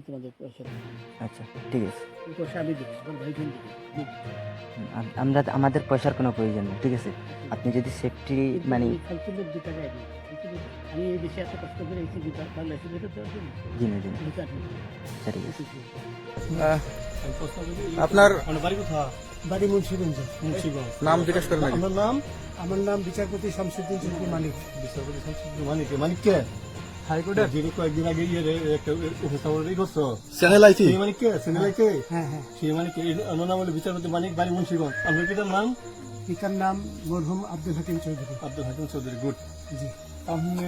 তোমাদের পয়সা আচ্ছা ঠিক আছে। পয়সা আমি দিচ্ছি আমার ভাই বোন আমাদের পয়সার কোনো প্রয়োজন নেই ঠিক আছে? আপনি যদি সেফটি মানে আমি এই দেশে এত কষ্ট করে বাংলাদেশে জি না জি আচ্ছা, ঠিক আছে। আপনার বাড়ি মুন্সিগঞ্জ। নাম জিজ্ঞেস করেন আমার নাম আমার নাম বিচারপতি শামসুদ্দিন চৌধুরী মালিক বিচারপতি শামসুদ্দিন মানিক মানিককে হাইকোর্টের যিনি কয়েকদিন আগে ইয়ে রে, একটা উপস্থাপন করছ চ্যানেল হ্যাঁ হ্যাঁ সেই মানিক আমার নাম হলো বিচারপতি মানিক বাড়ি মুন্সিগঞ্জ। আপনার পিতার নাম? পিতার নাম মরহুম আব্দুল হাকিম চৌধুরী। আব্দুল হাকিম চৌধুরী গুড। জি। আপনি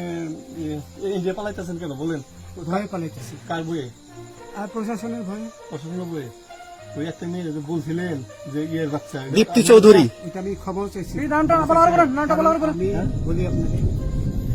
ইন্ডিয়া পালাইতেছেন কেন? বলেন। ভয়ে পালাইতেছি। কার বইয়ে আর প্রশাসনের ভয়ে। প্রশাসনের বইয়ে ওই একটা মেয়ে যে বলছিলেন যে ইয়ের বাচ্চা। দীপ্তি চৌধুরী। এটা আমি ক্ষমাও চাইছি। নামটা বলা নামটা বলা আমি বলি আপনাকে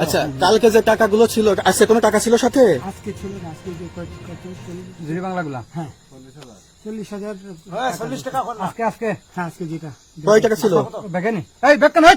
আচ্ছা কালকে যে টাকাগুলো ছিল আজকে কোনো টাকা ছিল সাথে? আজকে ছিল আজকে যে কত কত চল্লিশ- হ্যাঁ। চল্লিশ হাজার। চল্লিশ টাকা আজকে আজকে। হ্যাঁ আজকে যেটা। কয় টাকা ছিল? এই বেকেন হই